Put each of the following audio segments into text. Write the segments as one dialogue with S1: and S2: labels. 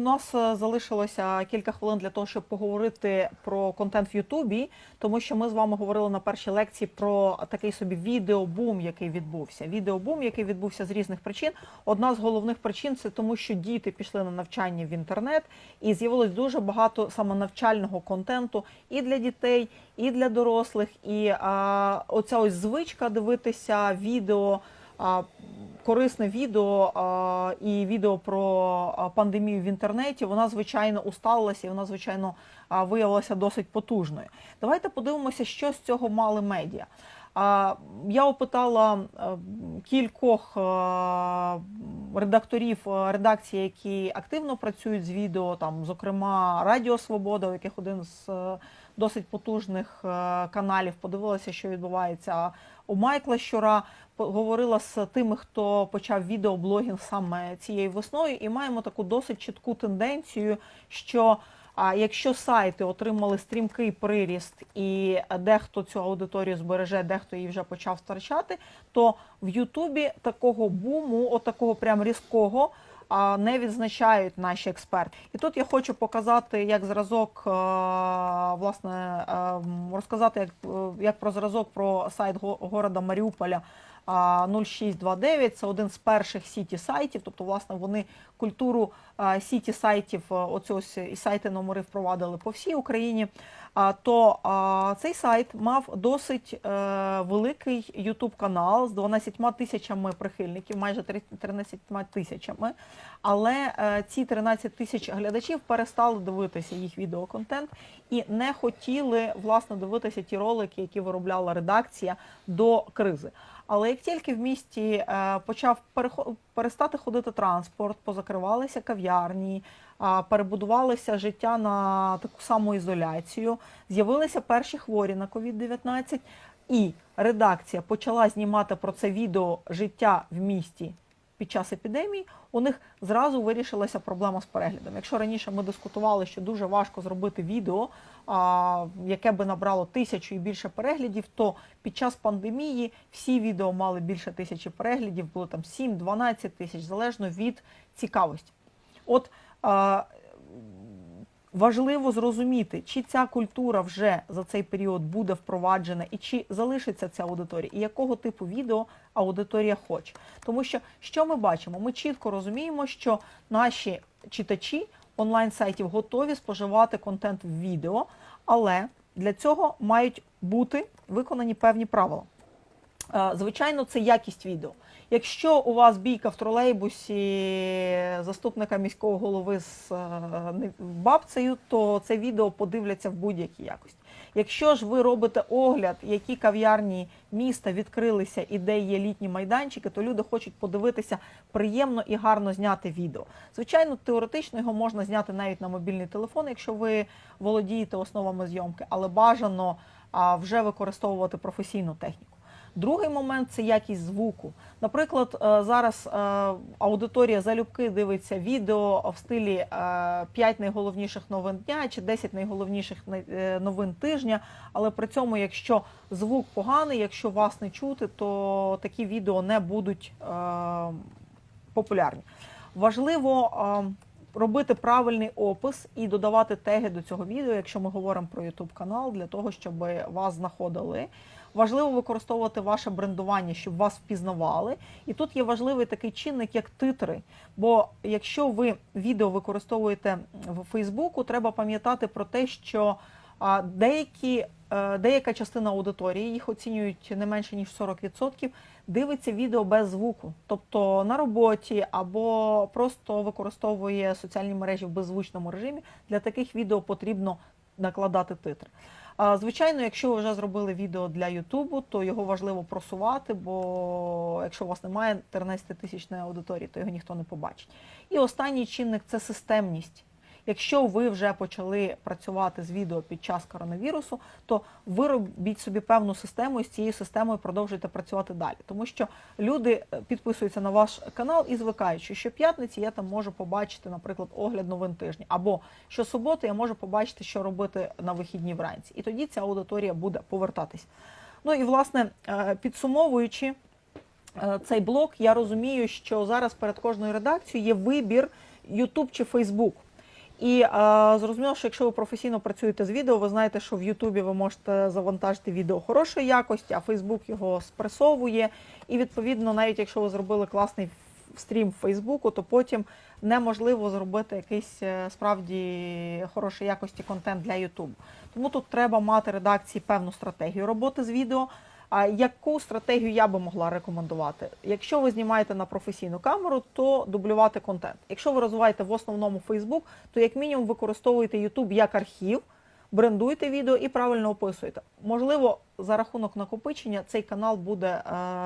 S1: нас е, залишилося кілька хвилин для того, щоб поговорити про контент в Ютубі, тому що ми з вами говорили на першій лекції про такий собі відеобум, який відбувся. Відеобум, який відбувся з різних причин. Одна з головних причин це тому, що діти пішли на навчання в інтернет, і з'явилось дуже багато саме навчального контенту і для дітей, і для дорослих. І а, оця ось звичка дивитися відео. а, Корисне відео і відео про пандемію в інтернеті, вона звичайно усталилася і вона, звичайно, виявилася досить потужною. Давайте подивимося, що з цього мали медіа. Я опитала кількох редакторів редакції, які активно працюють з відео, там, зокрема Радіо Свобода, у яких один з досить потужних е, каналів подивилася, що відбувається у Майкла Щура. Говорила з тими, хто почав відеоблогінг саме цією весною, і маємо таку досить чітку тенденцію, що а якщо сайти отримали стрімкий приріст, і дехто цю аудиторію збереже, дехто її вже почав втрачати, то в Ютубі такого буму, от прям різкого, не відзначають наші експерти. І тут я хочу показати як зразок, е, власне, е, розказати як, е, як про зразок про сайт города Маріуполя. А, 0629 це один з перших сіті сайтів, тобто, власне, вони культуру сіті сайтів, е, оці ось і сайти номери впровадили по всій Україні. То цей сайт мав досить е, великий YouTube канал з 12 тисячами прихильників, майже 13 тисячами. Але е, ці 13 тисяч глядачів перестали дивитися їх відеоконтент і не хотіли власне дивитися ті ролики, які виробляла редакція до кризи. Але як тільки в місті е, почав перестати ходити транспорт, позакривалися кав'ярні, а, перебудувалося життя на таку саму ізоляцію, з'явилися перші хворі на COVID-19, і редакція почала знімати про це відео життя в місті під час епідемії, у них зразу вирішилася проблема з переглядом. Якщо раніше ми дискутували, що дуже важко зробити відео, яке би набрало тисячу і більше переглядів, то під час пандемії всі відео мали більше тисячі переглядів, було там 7-12 тисяч, залежно від цікавості. От важливо зрозуміти, чи ця культура вже за цей період буде впроваджена, і чи залишиться ця аудиторія, і якого типу відео аудиторія хоче. Тому що що ми бачимо? Ми чітко розуміємо, що наші читачі онлайн-сайтів готові споживати контент в відео, але для цього мають бути виконані певні правила. Звичайно, це якість відео. Якщо у вас бійка в тролейбусі заступника міського голови з е, бабцею, то це відео подивляться в будь-якій якості. Якщо ж ви робите огляд, які кав'ярні міста відкрилися і де є літні майданчики, то люди хочуть подивитися приємно і гарно зняти відео. Звичайно, теоретично його можна зняти навіть на мобільний телефон, якщо ви володієте основами зйомки, але бажано вже використовувати професійну техніку. Другий момент це якість звуку. Наприклад, е, зараз е, аудиторія залюбки дивиться відео в стилі е, 5 найголовніших новин дня чи 10 найголовніших е, новин тижня. Але при цьому, якщо звук поганий, якщо вас не чути, то такі відео не будуть е, популярні. Важливо е, робити правильний опис і додавати теги до цього відео, якщо ми говоримо про YouTube канал, для того, щоб вас знаходили. Важливо використовувати ваше брендування, щоб вас впізнавали. І тут є важливий такий чинник, як титри. Бо якщо ви відео використовуєте в Фейсбуку, треба пам'ятати про те, що деякі, е, деяка частина аудиторії, їх оцінюють не менше ніж 40%, дивиться відео без звуку, тобто на роботі або просто використовує соціальні мережі в беззвучному режимі. Для таких відео потрібно накладати титри. Звичайно, якщо ви вже зробили відео для Ютубу, то його важливо просувати, бо якщо у вас немає 13-тисячної аудиторії, то його ніхто не побачить. І останній чинник це системність. Якщо ви вже почали працювати з відео під час коронавірусу, то виробіть собі певну систему і з цією системою продовжуйте працювати далі. Тому що люди е, підписуються на ваш канал і звикають, що щоп'ятниці я там можу побачити, наприклад, огляд новин тижня, або щосуботи я можу побачити, що робити на вихідні вранці. І тоді ця аудиторія буде повертатись. Ну і власне е, підсумовуючи е, цей блок, я розумію, що зараз перед кожною редакцією є вибір YouTube чи Facebook. І е, зрозуміло, що якщо ви професійно працюєте з відео, ви знаєте, що в Ютубі ви можете завантажити відео хорошої якості, а Фейсбук його спресовує. І відповідно, навіть якщо ви зробили класний стрім в Фейсбуку, то потім неможливо зробити якийсь е, справді хорошої якості контент для Ютубу. Тому тут треба мати редакції певну стратегію роботи з відео. А яку стратегію я би могла рекомендувати? Якщо ви знімаєте на професійну камеру, то дублювати контент. Якщо ви розвиваєте в основному Facebook, то як мінімум використовуєте YouTube як архів, брендуйте відео і правильно описуєте. Можливо, за рахунок накопичення цей канал буде е,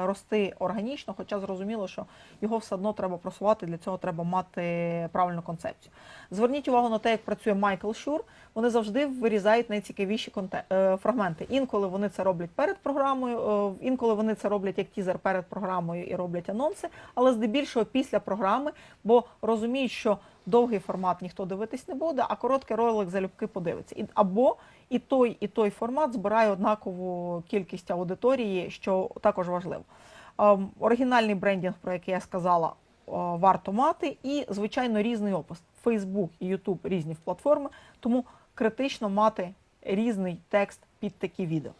S1: рости органічно, хоча зрозуміло, що його все одно треба просувати. Для цього треба мати правильну концепцію. Зверніть увагу на те, як працює Майкл Шур. Вони завжди вирізають найцікавіші е, фрагменти. Інколи вони це роблять перед програмою, е, інколи вони це роблять як тізер перед програмою і роблять анонси, але здебільшого після програми, бо розуміють, що довгий формат ніхто дивитись не буде, а короткий ролик залюбки подивиться. І, або і той, і той формат збирає однакову кількість аудиторії, що також важливо. Ем, Оригінальний брендінг, про який я сказала, е, варто мати, і звичайно різний опис. Facebook і YouTube різні платформи, тому критично мати різний текст під такі відео.